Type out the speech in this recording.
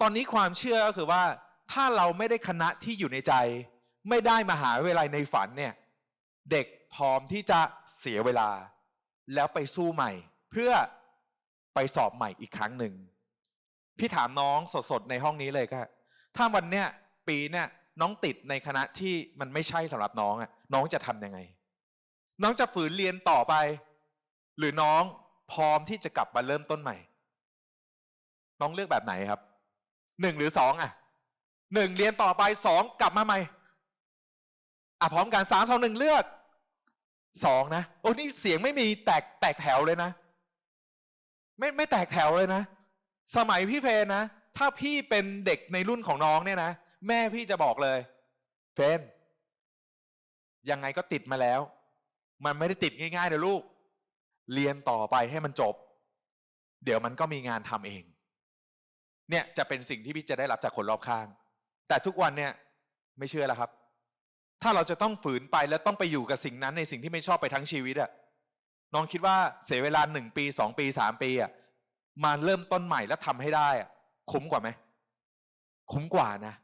ตอนนี้ความเชื่อก็คือว่า ถ้าเราไม่ได้คณะที่อยู่ในใจ ไม่ได้มหาวิทยาลัยในฝันเนี่ย เด็กพร้อมที่จะเสียเวลา แล้วไปสู้ใหม่ เพื่อไปสอบใหม่อีกครั้งหนึ่งพี่ถามน้องสดๆในห้องนี้เลยก็ถ้าวันเนี้ยปีเนี่ยน้องติดในคณะที่มันไม่ใช่สำหรับน้องอะน้องจะทำยังไง น้องจะฝืนเรียนต่อไป หรือน้องพร้อมที่จะกลับมาเริ่มต้นใหม่ น้องเลือกแบบไหนครับ หนึ่งหรือสองอะหนึ่งเรียนต่อไปสองกลับมาใหม่อะพร้อมกันสามสองหนึ่งเลือกสองนะโอ้นี่เสียงไม่มีแตกแตกแถวเลยนะ ไม่ไม่แตกแถวเลยนะ สมัยพี่เฟนนะ ถ้าพี่เป็นเด็กในรุ่นของน้องเนี่ยนะ แม่พี่จะบอกเลยเฟนยังไงก็ติดมาแล้ว มันไม่ได้ติดง่ายๆเดี๋ยวลูก เรียนต่อไปให้มันจบ เดี๋ยวมันก็มีงานทำเอง เนี่ยจะเป็นสิ่งที่พี่จะได้รับจากคนรอบข้าง แต่ทุกวันเนี่ยไม่เชื่อแล้วครับ ถ้าเราจะต้องฝืนไปแล้วต้องไปอยู่กับสิ่งนั้นในสิ่งที่ไม่ชอบไปทั้งชีวิตอะน้องคิดว่าเสียเวลาหนึ่งปีสองปีสามปีอะมาเริ่มต้นใหม่แล้วทำให้ได้อะคุ้มกว่าไหม คุ้มกว่านะ